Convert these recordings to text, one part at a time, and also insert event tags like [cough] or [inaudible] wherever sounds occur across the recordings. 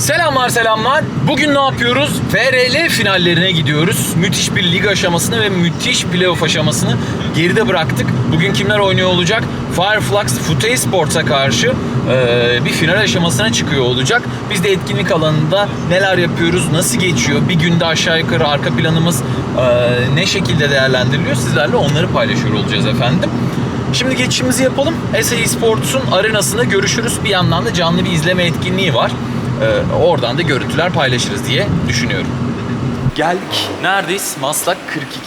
Selamlar selamlar. Bugün ne yapıyoruz? FRL finallerine gidiyoruz. Müthiş bir lig aşamasını ve müthiş playoff aşamasını geride bıraktık. Bugün kimler oynuyor olacak? Fireflux Futey Sports'a karşı eee, bir final aşamasına çıkıyor olacak. Biz de etkinlik alanında neler yapıyoruz, nasıl geçiyor, bir günde aşağı yukarı arka planımız eee, ne şekilde değerlendiriliyor sizlerle onları paylaşıyor olacağız efendim. Şimdi geçişimizi yapalım. SA Sports'un arenasında görüşürüz. Bir yandan da canlı bir izleme etkinliği var. Ee, oradan da görüntüler paylaşırız diye düşünüyorum. Geldik. Neredeyiz? Maslak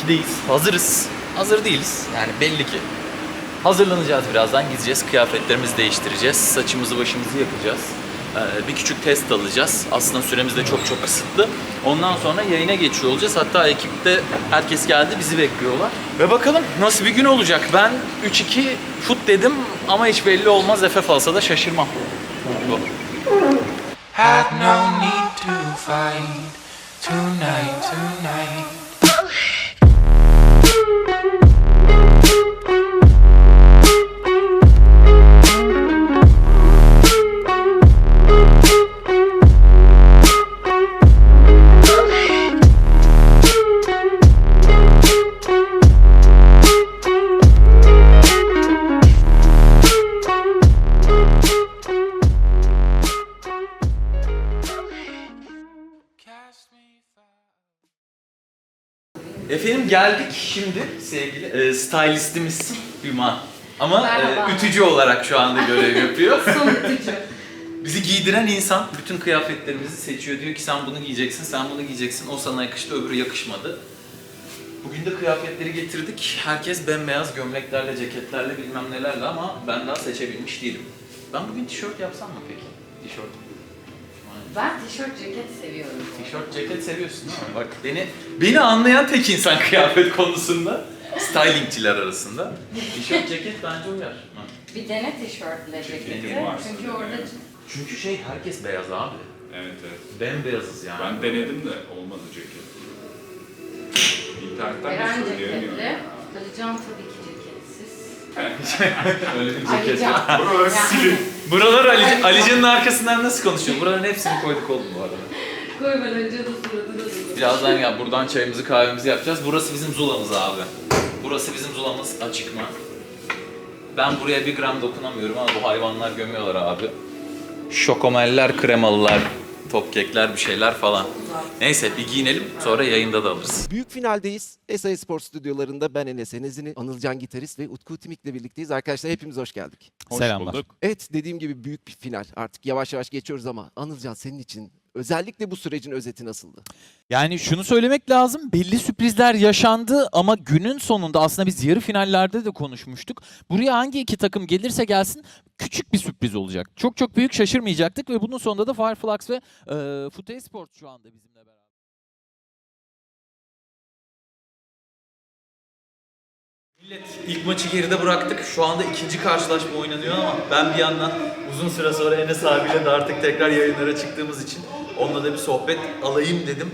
42'deyiz. Hazırız. Hazır değiliz. Yani belli ki. Hazırlanacağız birazdan. Gideceğiz. Kıyafetlerimizi değiştireceğiz. Saçımızı başımızı yapacağız. Ee, bir küçük test alacağız. Aslında süremiz de çok çok kısıtlı. Ondan sonra yayına geçiyor olacağız. Hatta ekipte herkes geldi. Bizi bekliyorlar. Ve bakalım nasıl bir gün olacak. Ben 3-2 fut dedim ama hiç belli olmaz. FF alsa da şaşırmam. Bu. Had no need to fight tonight, tonight. Oh. Şimdi sevgili e, stylistimiz Hüma. Ama Merhaba. e, ütücü olarak şu anda görev yapıyor. [laughs] Sonutucu. Bizi giydiren insan bütün kıyafetlerimizi seçiyor. Diyor ki sen bunu giyeceksin, sen bunu giyeceksin. O sana yakıştı, öbürü yakışmadı. Bugün de kıyafetleri getirdik. Herkes bembeyaz gömleklerle, ceketlerle bilmem nelerle ama ben daha seçebilmiş değilim. Ben bugün tişört yapsam mı peki? Tişört. Ben tişört ceket seviyorum. Tişört, ceket seviyorsun değil mi? Bak beni beni anlayan tek insan [laughs] kıyafet konusunda. Stylingçiler arasında. Tişört, ceket bence uyar. Bir dene tişörtle ceketi. var. Çünkü orada Çünkü şey herkes beyaz abi. Evet evet. Bembeyazız yani. Ben denedim de olmadı ceket. İnternetten de Eren söyleyemiyorum. ceketli. Alican tabii ki ceketsiz. [laughs] Öyle bir ceket silin. Buralar Ali, Alican'ın arkasından nasıl konuşuyor? Buraların hepsini koyduk oğlum bu arada. Koy ben önce de suratını da Birazdan ya buradan çayımızı kahvemizi yapacağız. Burası bizim zulamız abi. Burası bizim zulamız açık mı? Ben buraya bir gram dokunamıyorum ama bu hayvanlar gömüyorlar abi. Şokomeller, kremalılar, top kekler bir şeyler falan. Neyse bir giyinelim sonra yayında da alırız. Büyük finaldeyiz. SA Spor stüdyolarında ben Enes Enezini, Anılcan Gitarist ve Utku Timik'le birlikteyiz. Arkadaşlar hepimiz hoş geldik. Selamlar. bulduk. Evet dediğim gibi büyük bir final. Artık yavaş yavaş geçiyoruz ama Anılcan senin için özellikle bu sürecin özeti nasıldı? Yani şunu söylemek lazım. Belli sürprizler yaşandı ama günün sonunda aslında biz yarı finallerde de konuşmuştuk. Buraya hangi iki takım gelirse gelsin küçük bir sürpriz olacak. Çok çok büyük şaşırmayacaktık ve bunun sonunda da Fireflux ve e, Futey Sports şu anda bizimle beraber. Millet ilk maçı geride bıraktık. Şu anda ikinci karşılaşma oynanıyor ama ben bir yandan uzun süre sonra Enes abiyle de artık tekrar yayınlara çıktığımız için onunla da bir sohbet alayım dedim.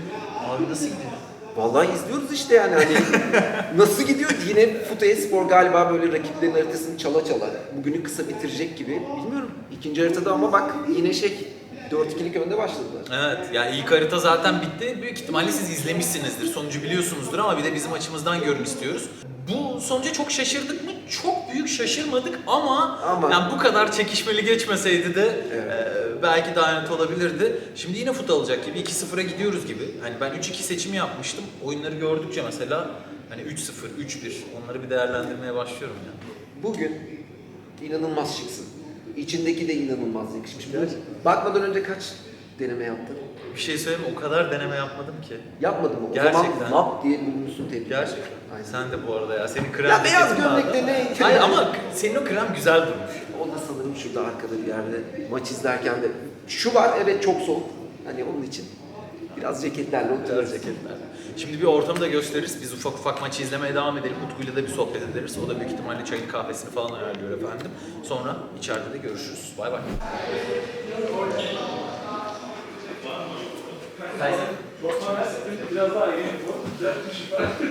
Abi nasıl gidiyor? Vallahi izliyoruz işte yani hani [laughs] nasıl gidiyor yine Futay Spor galiba böyle rakiplerin haritasını çala çala bugünü kısa bitirecek gibi bilmiyorum. İkinci haritada ama bak yine şey 4-2'lik önde başladılar. Evet, ya ilk harita zaten bitti. Büyük ihtimalle siz izlemişsinizdir. Sonucu biliyorsunuzdur ama bir de bizim açımızdan görün istiyoruz. Bu sonuca çok şaşırdık mı? Çok büyük şaşırmadık ama, Ama- yani bu kadar çekişmeli geçmeseydi de e, belki daha net olabilirdi. Şimdi yine fut alacak gibi 2-0'a gidiyoruz gibi. Hani ben 3-2 seçimi yapmıştım. Oyunları gördükçe mesela hani 3-0, 3-1 onları bir değerlendirmeye başlıyorum ya. Bugün inanılmaz şıksın. İçindeki de inanılmaz yakışmış. Bakmadan önce kaç deneme yaptın? Bir şey söyleyeyim mi? O kadar deneme yapmadım ki. Yapmadım mı? O Gerçekten. zaman map diye bulmuşsun tebrik. Gerçekten. Aynen. Sen de bu arada ya. Senin krem Ya beyaz ceketin vardı. gömlekte ne? Hayır ama senin o krem güzel durmuş. O da sanırım şurada arkada bir yerde maç izlerken de. Şu var evet çok soğuk. Hani onun için biraz ceketlerle oturuyoruz. ceketler. Şimdi bir ortamı da gösteririz. Biz ufak ufak maçı izlemeye devam edelim. Utku'yla da bir sohbet ederiz. O da büyük ihtimalle çayını kahvesini falan ayarlıyor efendim. Sonra içeride de görüşürüz. Bay bay.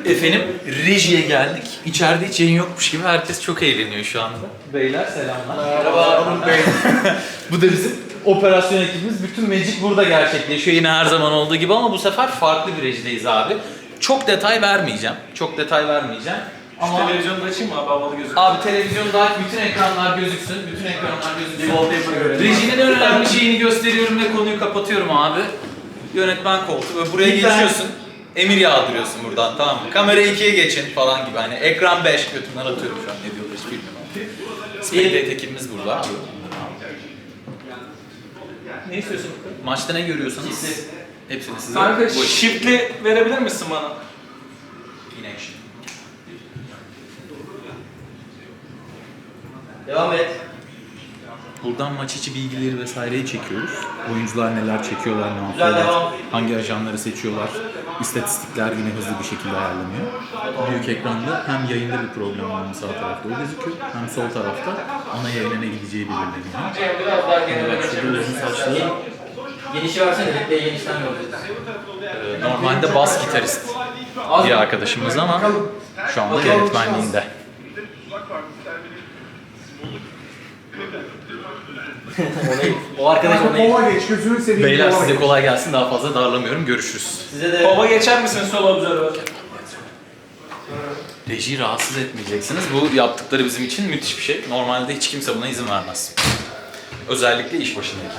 Efendim rejiye geldik. İçeride hiç yayın yokmuş gibi herkes çok eğleniyor şu anda. Beyler selamlar. Merhaba. Bey. [laughs] Bu da bizim operasyon ekibimiz bütün magic burada gerçekleşiyor yine her zaman olduğu gibi ama bu sefer farklı bir rejideyiz abi. Çok detay vermeyeceğim. Çok detay vermeyeceğim. Ama Televizyonu da açayım mı abi havalı gözüküyor. Abi televizyonda aç, bütün ekranlar gözüksün. Bütün ekranlar gözüksün. Rejinin en önemli şeyini gösteriyorum ve konuyu kapatıyorum abi. Yönetmen koltuğu ve buraya geçiyorsun. Emir yağdırıyorsun buradan tamam mı? Kamera 2'ye geçin falan gibi hani ekran 5 götümden atıyorum şu an ne diyorlar hiç bilmiyorum. Spectate ekibimiz burada. Ne istiyorsun? Maçta ne görüyorsanız hepsini size Kanka bu- shift'li verebilir misin bana? in action. Devam et. Buradan maç içi bilgileri vesaireyi çekiyoruz. Oyuncular neler çekiyorlar, ne yapıyorlar, hangi ajanları seçiyorlar. İstatistikler yine hızlı bir şekilde ayarlanıyor. Büyük ekranda hem yayında bir problem var sağ tarafta o gözüküyor hem sol tarafta ana yayına gideceği belirleniyor. Biraz daha genel bak şurada uzun saçlı Genişi versene, replay genişten göreceğiz. e, normalde bas gitarist bir arkadaşımız ama şu anda yönetmenliğinde. O değil. O arkadaş o değil. Beyler size kolay gelsin daha fazla darlamıyorum görüşürüz. Size de Baba geçer misin sol observer? Rejiyi rahatsız etmeyeceksiniz. Bu yaptıkları bizim için müthiş bir şey. Normalde hiç kimse buna izin vermez. Özellikle iş başındaki.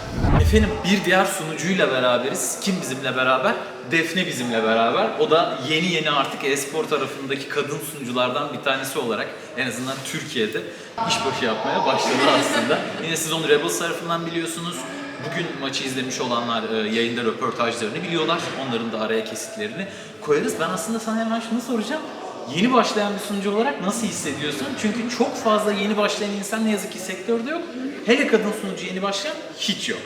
Efendim bir diğer sunucuyla beraberiz. Kim bizimle beraber? Defne bizimle beraber. O da yeni yeni artık e-spor tarafındaki kadın sunuculardan bir tanesi olarak en azından Türkiye'de işbaşı yapmaya başladı aslında. [laughs] Yine siz onu Rebels tarafından biliyorsunuz. Bugün maçı izlemiş olanlar e, yayında röportajlarını biliyorlar. Onların da araya kesitlerini koyarız. Ben aslında sana hemen şunu soracağım. Yeni başlayan bir sunucu olarak nasıl hissediyorsun? Çünkü çok fazla yeni başlayan insan ne yazık ki sektörde yok. Hele kadın sunucu yeni başlayan hiç yok.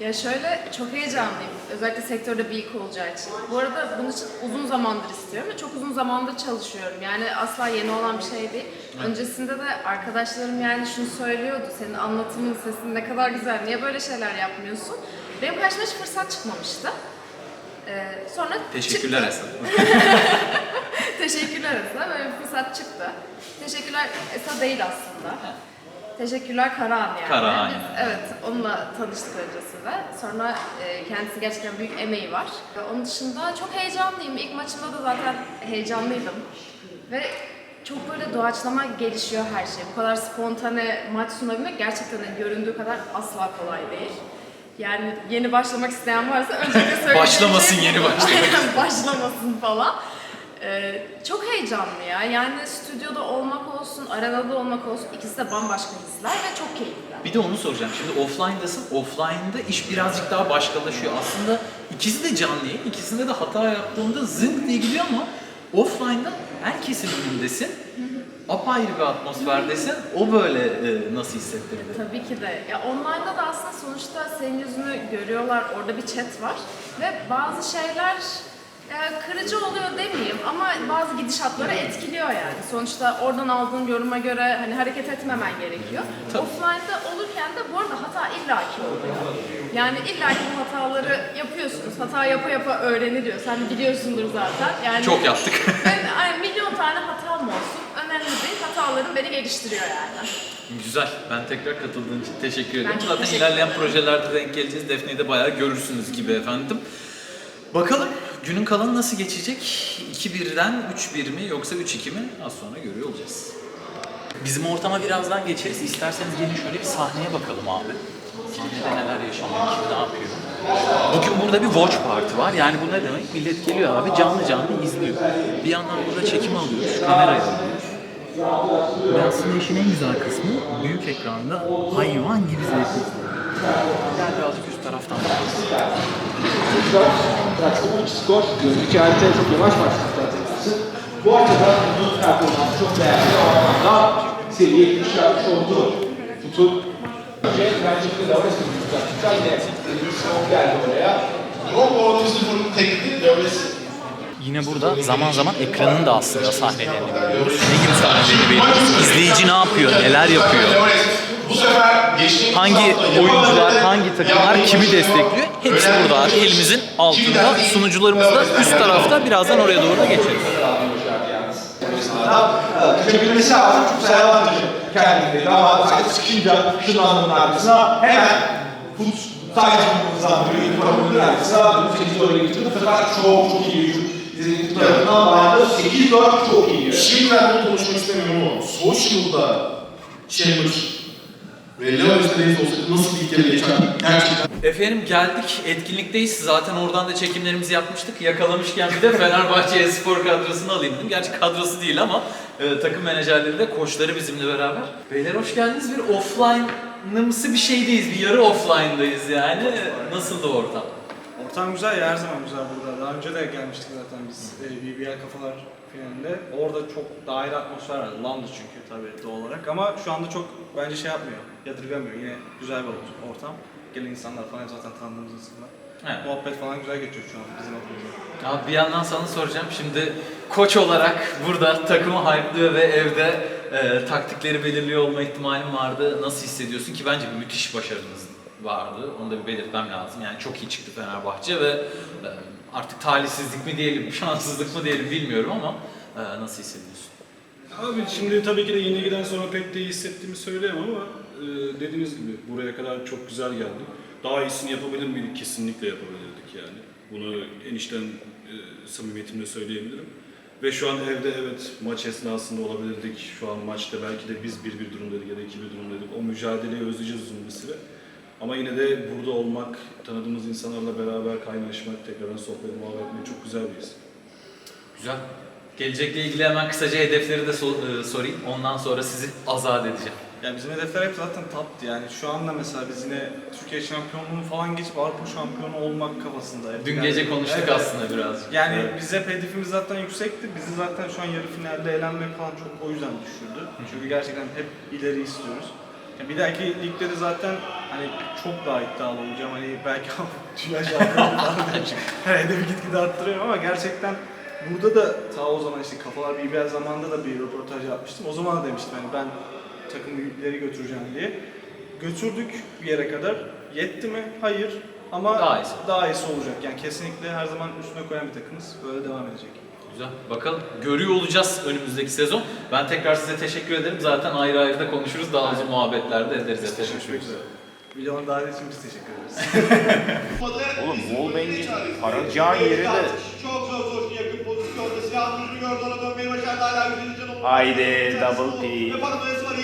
Ya şöyle çok heyecanlıyım. Özellikle sektörde bir ilk olacağı için. Bu arada bunun için uzun zamandır istiyorum ve çok uzun zamandır çalışıyorum. Yani asla yeni olan bir şey değil. Öncesinde de arkadaşlarım yani şunu söylüyordu. Senin anlatımın, sesin ne kadar güzel. Niye böyle şeyler yapmıyorsun? Benim karşıma hiç fırsat çıkmamıştı. Ee, sonra Teşekkürler çıktı. Esen. [laughs] Teşekkürler Esa. Böyle bir fırsat çıktı. Teşekkürler Esa değil aslında. Teşekkürler Karahan yani. Karahan Biz, evet onunla tanıştık öncesinde. Sonra e, kendisi gerçekten büyük emeği var. Ve Onun dışında çok heyecanlıyım. İlk maçımda da zaten heyecanlıydım. Ve çok böyle doğaçlama gelişiyor her şey. Bu kadar spontane maç sunabilmek gerçekten göründüğü kadar asla kolay değil. Yani yeni başlamak isteyen varsa öncelikle [laughs] söyleyeceğim Başlamasın, yeni başlamak. [laughs] Başlamasın falan. Ee, çok heyecanlı ya. Yani stüdyoda olmak olsun, arenada olmak olsun ikisi de bambaşka hisler ve çok keyifli. Bir de onu soracağım. Şimdi offline'dasın. Offline'da iş birazcık daha başkalaşıyor. Aslında ikisi de canlı yayın. İkisinde de hata yaptığında zınk diye gidiyor ama offline'da herkesin önündesin. Apayrı bir atmosferdesin. O böyle e, nasıl hissettirdi? Tabii ki de. Ya online'da da aslında sonuçta senin yüzünü görüyorlar. Orada bir chat var ve bazı şeyler kırıcı oluyor demeyeyim ama bazı gidişatları etkiliyor yani. Sonuçta oradan aldığın yoruma göre hani hareket etmemen gerekiyor. Offline'da olurken de bu arada hata illaki oluyor. Yani illaki bu hataları yapıyorsunuz. Hata yapa yapa öğreniliyor. Sen biliyorsundur zaten. Yani Çok yaptık. [laughs] Ben, ay, milyon tane hatam olsun. Önemli değil. Hatalarım beni geliştiriyor yani. Güzel. Ben tekrar katıldığın için teşekkür ederim. Zaten teşekkür ilerleyen projelerde denk geleceğiz. Defne'yi de bayağı görürsünüz gibi efendim. Bakalım günün kalanı nasıl geçecek? 2-1'den 3-1 mi yoksa 3-2 mi? Az sonra görüyor olacağız. Bizim ortama birazdan geçeriz. İsterseniz gelin şöyle bir sahneye bakalım abi. Sahnede neler yaşanıyor, kim ne yapıyor? Bugün burada bir watch party var. Yani bu ne demek? Millet geliyor abi canlı canlı izliyor. Bir yandan burada çekim alıyoruz, kameraya alıyoruz. Ve aslında işin en güzel kısmı büyük ekranda hayvan gibi zevkli. Gel birazcık üst taraftan bakalım. Pratik skor gözlük haritaya çok yavaş başladı zaten. Bu haritada uzun performansı çok değerli. O anlamda seviye 70 yapmış oldu. Tutun. Bence de devam etsin. Güzel yine dediğimiz skor geldi oraya. Yok o sıfırın teknik dövmesi. Yine burada zaman zaman ekranın da aslında sahnelerini görüyoruz. Ne gibi sahnelerini görüyoruz? İzleyici ne yapıyor, neler yapıyor? Bu sefer geçtiğimiz Hangi oyuncular, hangi takımlar kimi destekliyor? Hepsi burada abi elimizin altında. Sunucularımız da üst tarafta. Birazdan oraya doğru da geçeriz. Kaçabilmesi lazım çünkü Serhan kendini ama sıkışınca şunun arkasına hemen Fut sadece bunu hızlandırıyor. İlk bakımda yani sıra 8-4'e gitti. Bu sefer çok çok iyi hücum. İzlediğim tarafından bayağı 8-4 çok iyi. Şimdiden bunu konuşmak istemiyorum ama Social'da Chamber ve Leo Estes olsaydı nasıl bir ilk yarı geçer? Gerçekten Efendim geldik, etkinlikteyiz. Zaten oradan da çekimlerimizi yapmıştık. Yakalamışken bir de Fenerbahçe [laughs] Espor kadrosunu alayım dedim. Gerçi kadrosu değil ama e, takım menajerleri de koçları bizimle beraber. Beyler hoş geldiniz. Bir offline'ımsı bir şeydeyiz. Bir yarı offline'dayız yani. Nasıldı ortam? Ortam güzel ya her zaman güzel burada. Daha önce de gelmiştik zaten biz e, BBL kafalar finalinde. Orada çok ayrı atmosfer vardı. Landı çünkü tabii doğal olarak ama şu anda çok bence şey yapmıyor. Yadırgamıyor. Yine güzel bir ortam. Gelen insanlar falan zaten tanıdığımız insanlar. Evet. Muhabbet falan güzel geçiyor şu an bizim adımıza. Abi bir yandan sana soracağım. Şimdi koç olarak burada takımı hype'lıyor ve evde e, taktikleri belirliyor olma ihtimalim vardı. Nasıl hissediyorsun ki bence bir müthiş başarınız vardı. Onu da bir belirtmem lazım. Yani çok iyi çıktı Fenerbahçe ve e, artık talihsizlik mi diyelim, [laughs] şanssızlık mı diyelim bilmiyorum ama e, nasıl hissediyorsun? Abi şimdi tabii ki de yenilgiden sonra pek de iyi hissettiğimi söyleyemem ama e, dediğiniz gibi buraya kadar çok güzel geldik. Daha iyisini yapabilir miydik? Kesinlikle yapabilirdik yani. Bunu enişten e, samimiyetimle söyleyebilirim. Ve şu an evde evet maç esnasında olabilirdik. Şu an maçta belki de biz 1-1 durumdaydık ya da 2-1 durumdaydık. O mücadeleyi özleyeceğiz uzun bir süre. Ama yine de burada olmak, tanıdığımız insanlarla beraber kaynaşmak, tekrardan sohbet, muhabbet etmek çok güzel bir his. Güzel. Gelecekle ilgili hemen kısaca hedefleri de e, sorayım. Ondan sonra sizi azat edeceğim. Yani bizim hedefler hep zaten taptı yani şu anda mesela biz yine Türkiye şampiyonluğunu falan geçip Avrupa şampiyonu olmak kafasında. Hep Dün yani- gece konuştuk Evet. aslında birazcık. Yani Evet. biz hep hedefimiz zaten yüksekti. Bizi zaten şu an yarı finalde elenmek falan çok o yüzden düşürdü. Çünkü gerçekten hep ileri istiyoruz. Ya bir dahaki ligde de zaten hani çok daha iddialı olacağım. Hani belki [laughs] dünya şampiyonu falan. Her hedefi gitgide arttırıyorum ama gerçekten burada da ta o zaman işte Kafalar BBL zamanında da bir röportaj yapmıştım. O zaman da demiştim hani ben takımı ileri götüreceğim diye. Götürdük bir yere kadar. Yetti mi? Hayır. Ama Daha iyisi. daha iyisi olacak. Yani kesinlikle her zaman üstüne koyan bir takımız. Böyle devam edecek. Güzel. Bakalım görüyor olacağız önümüzdeki sezon. Ben tekrar size teşekkür ederim. Zaten ayrı ayrı da konuşuruz. Daha uzun muhabbetlerde ederiz. efendim. Görüşmek üzere. Videonun davet için biz teşekkür ederiz. [laughs] Oğlum Wallbang'in arayacağı yeri de Çok zor zor yakın pozisyonda silah gördü ona dönmeyi başardı hala güzel canım. Haydi double P.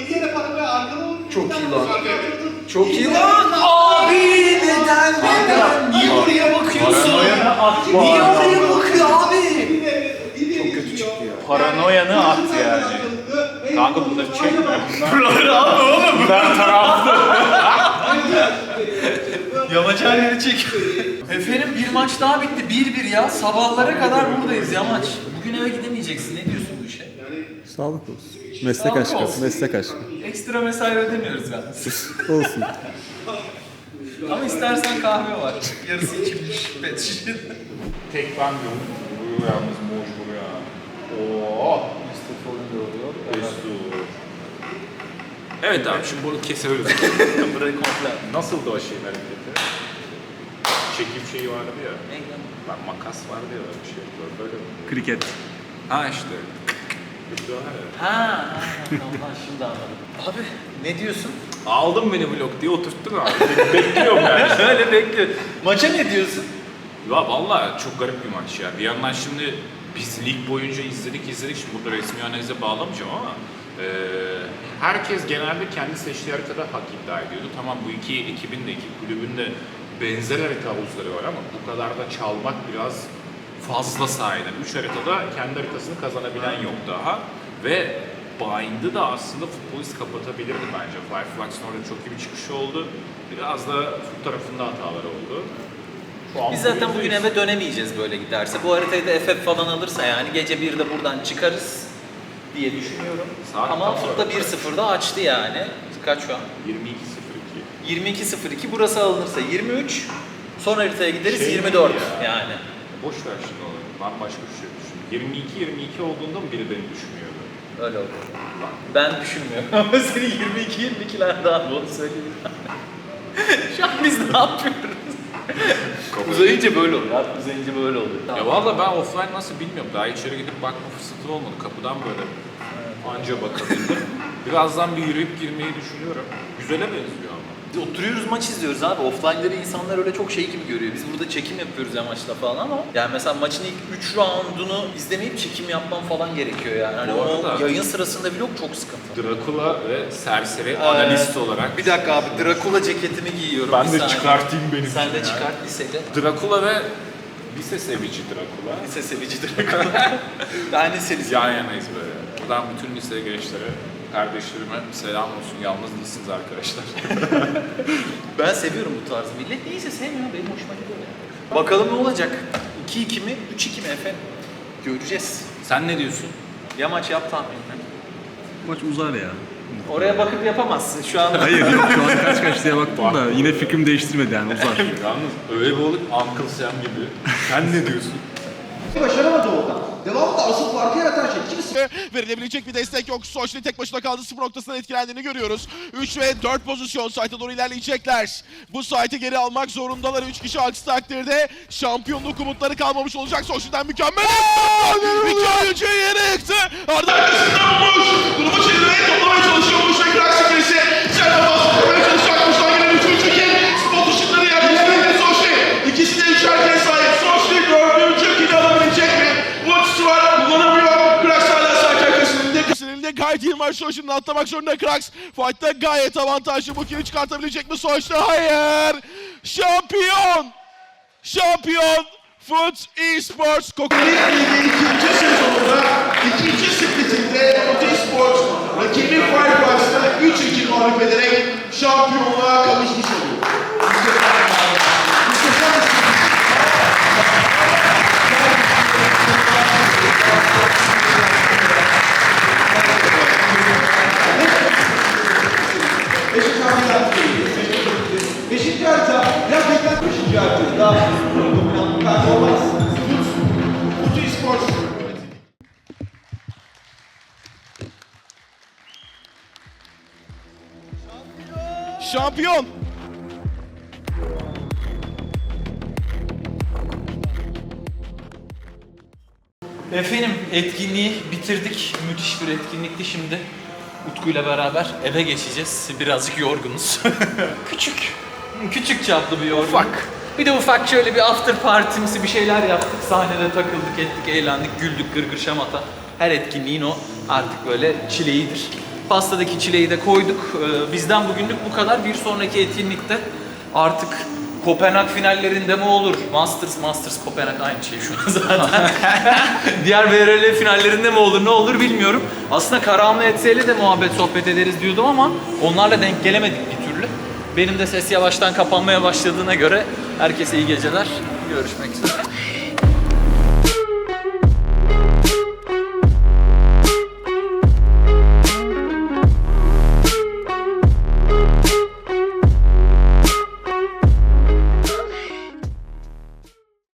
Var. İyi yere paranoya arkada oldu. Çok iyi lan. Çok iyi lan. Abi neden neden? Niye oraya bakıyorsun? Niye oraya bakıyor abi? Çok kötü çıktı ya. Paranoyanı at yani. Kanka bunları çekme. Bunları abi oğlum. Bunlar taraflı. Yamaç her yeri çek. Efendim bir maç daha bitti. 1-1 ya. Sabahlara kadar buradayız Yamaç. Bugün eve gidemeyeceksin. Ne diyorsun bu işe? Sağlık olsun. Meslek Sağlık aşkı, olsun. meslek aşkı. Ekstra mesai ödemiyoruz ben. [laughs] Olsun. Ama istersen kahve var. Yarısı içilmiş. Pet şişe. Tek ben diyorum. Vuruyor yalnız mecbur ya. Oo. Destur. Evet abi şimdi bunu kesebiliriz. [laughs] Burayı komple. Nasıldı o şeyin hareketi? Çekim şeyi vardı ya. Lan makas vardı ya öyle bir şey. Böyle, böyle mi? Kriket. Ha işte. Ha, tamam şimdi anladım. Abi ne diyorsun? Aldın beni vlog diye oturttun abi. Bekliyorum yani. [laughs] Öyle bekliyor. Maça ne diyorsun? Ya valla çok garip bir maç ya. Bir yandan şimdi biz lig boyunca izledik izledik. Şimdi burada resmi analize bağlamayacağım ama e, herkes genelde kendi seçtiği haritada hak iddia ediyordu. Tamam bu iki ekibin de iki kulübün de benzer harita havuzları var ama bu kadar da çalmak biraz fazla sahiden. Üç haritada kendi haritasını kazanabilen yok daha. Ve Bind'ı da aslında futbolist kapatabilirdi bence. Fireflux'ın orada çok iyi bir çıkışı oldu. Biraz da fut tarafında hatalar oldu. Biz zaten bugün eve dönemeyeceğiz böyle giderse. Bu haritayı da FF falan alırsa yani gece 1'de buradan çıkarız diye düşünüyorum. Saat Ama arada? 1-0'da açtı yani. Kaç şu an? 22.02. 22-02 burası alınırsa 23. Son haritaya gideriz Şey 24 değil ya. yani. Boş ver şimdi onu. Ben başka bir şey düşünüyorum. 22-22 olduğunda mı biri beni düşünüyordu? Öyle oldu. Ben düşünmüyorum [laughs] ama senin 22-22'ler daha onu söyleyeyim. [laughs] Şu an biz ne yapıyoruz? uzayınca böyle oluyor. Artık uzayınca böyle oluyor. Ya valla ben offline nasıl bilmiyorum. Daha içeri gidip bakma fırsatım olmadı. Kapıdan böyle anca bakabildim. [laughs] Birazdan bir yürüyüp girmeyi düşünüyorum. Güzele benziyor ama. Oturuyoruz maç izliyoruz abi. Offline'ları insanlar öyle çok şey gibi görüyor. Biz burada çekim yapıyoruz ya maçta falan ama yani mesela maçın ilk 3 roundunu izlemeyip çekim yapmam falan gerekiyor yani. Hani Bu o arada- yayın sırasında vlog çok sıkıntı. Drakula ve Serseri analist Ee, olarak. Bir dakika abi Drakula ceketimi giyiyorum. Ben Bir de saniye. çıkartayım benim Sen de çıkart lisede. Drakula ve lise sevici Drakula. Lise sevici Drakula. [laughs] ben liselisin. Yan yanayız böyle. Buradan bütün lise gençlere, kardeşlerime selam olsun. Yalnız değilsiniz arkadaşlar. [laughs] Ben seviyorum bu tarzı. Millet neyse sevmiyor. Benim hoşuma gidiyor yani. Bakalım ne olacak? 2-2 mi? 3-2 mi efendim? Göreceğiz. Sen ne diyorsun? Ya maç yap tahminini. Maç uzar ya. Oraya bakıp yapamazsın şu anda. Hayır yok şu an kaç kaç diye baktım da yine fikrim değiştirmedi yani uzar. Yalnız öyle bir olup Uncle Sam gibi. Sen ne diyorsun? Başaramadı orada. Devamında asıl farkı yaratan şey. İkisi Verilebilecek bir destek yok. Soçli tek başına kaldı. Sıfır noktasından etkilendiğini görüyoruz. 3 ve 4 pozisyon site'e doğru ilerleyecekler. Bu site'i geri almak zorundalar. 3 kişi aksi takdirde şampiyonluk umutları kalmamış olacak. Soçli'den mükemmel. İki oyuncu yere yıktı. Arda. Durumu çevirmeye toplamaya çalışıyormuş. Ve Krax ikilisi. Sen de kurmaya gayet iyi maç Soçli'nin atlamak zorunda Krax. Fight'ta gayet avantajlı. Bu kili çıkartabilecek mi Soçli? Hayır. Şampiyon. Şampiyon. Foot Esports Kokoreç Ligi ikinci sezonunda ikinci splitinde Ote Sports rakibi Firefox'ta 3-2 mağlup ederek şampiyonluğa kavuşmuş oluyor. Şampiyon. Efendim etkinliği bitirdik. Müthiş bir etkinlikti şimdi. Utku'yla beraber eve geçeceğiz. Birazcık yorgunuz. [laughs] Küçük. Küçük çaplı bir yorgun. Ufak. Bir de ufak şöyle bir after partimsi bir şeyler yaptık. Sahnede takıldık, ettik, eğlendik, güldük, gırgır şamata. Her etkinliğin o artık böyle çileğidir. Pastadaki çileği de koyduk. Ee, bizden bugünlük bu kadar. Bir sonraki etkinlikte artık Kopenhag finallerinde mi olur? Masters, Masters, Kopenhag aynı şey şu an [laughs] zaten. [laughs] Diğer VRL finallerinde mi olur, ne olur bilmiyorum. Aslında Karahanlı Etse'yle de muhabbet sohbet ederiz diyordum ama onlarla denk gelemedik bir türlü. Benim de ses yavaştan kapanmaya başladığına göre herkese iyi geceler. Görüşmek üzere. [laughs]